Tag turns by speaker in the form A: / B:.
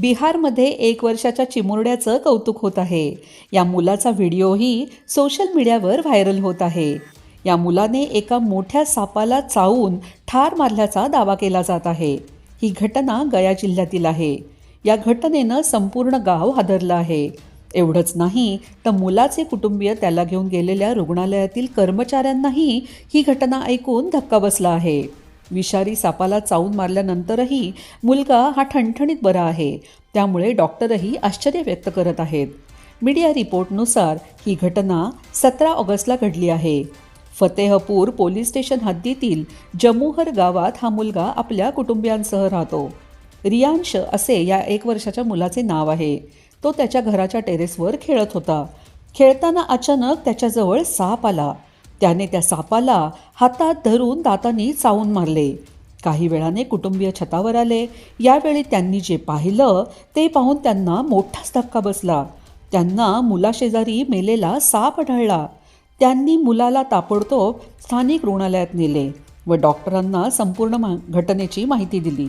A: बिहारमध्ये एक वर्षाच्या चिमुरड्याचं कौतुक होत आहे. या मुलाचा व्हिडिओही सोशल मीडियावर व्हायरल होत आहे. या मुलाने एका मोठ्या सापाला चावून ठार मारल्याचा दावा केला जात आहे. ही घटना गया जिल्ह्यातील आहे. या घटनेनं संपूर्ण गाव हादरलं आहे. एवढंच नाही तर मुलाचे कुटुंबीय त्याला घेऊन गेलेल्या रुग्णालयातील कर्मचाऱ्यांनाही ही घटना ऐकून धक्का बसला आहे. विषारी सापाला चावून मारल्यानंतरही मुलगा हा ठणठणीत बरा आहे. त्यामुळे डॉक्टरही आश्चर्य व्यक्त करत आहेत. मीडिया रिपोर्टनुसार ही घटना सतरा ऑगस्टला घडली आहे. फतेहपूर पोलीस स्टेशन हद्दीतील जमुहर गावात हा मुलगा आपल्या कुटुंबियांसह राहतो. रियांश असे या एक वर्षाच्या मुलाचे नाव आहे. तो त्याच्या घराच्या टेरेसवर खेळत होता. खेळताना अचानक त्याच्याजवळ साप आला. त्याने त्या सापाला हातात धरून दातांनी चावून मारले. काही वेळाने कुटुंबीय छतावर आले. यावेळी त्यांनी जे पाहिलं ते पाहून त्यांना मोठाच धक्का बसला. त्यांना मुलाशेजारी मेलेला साप आढळला. त्यांनी मुलाला ताबडतोब स्थानिक रुग्णालयात नेले व डॉक्टरांना संपूर्ण मा- घटनेची माहिती दिली.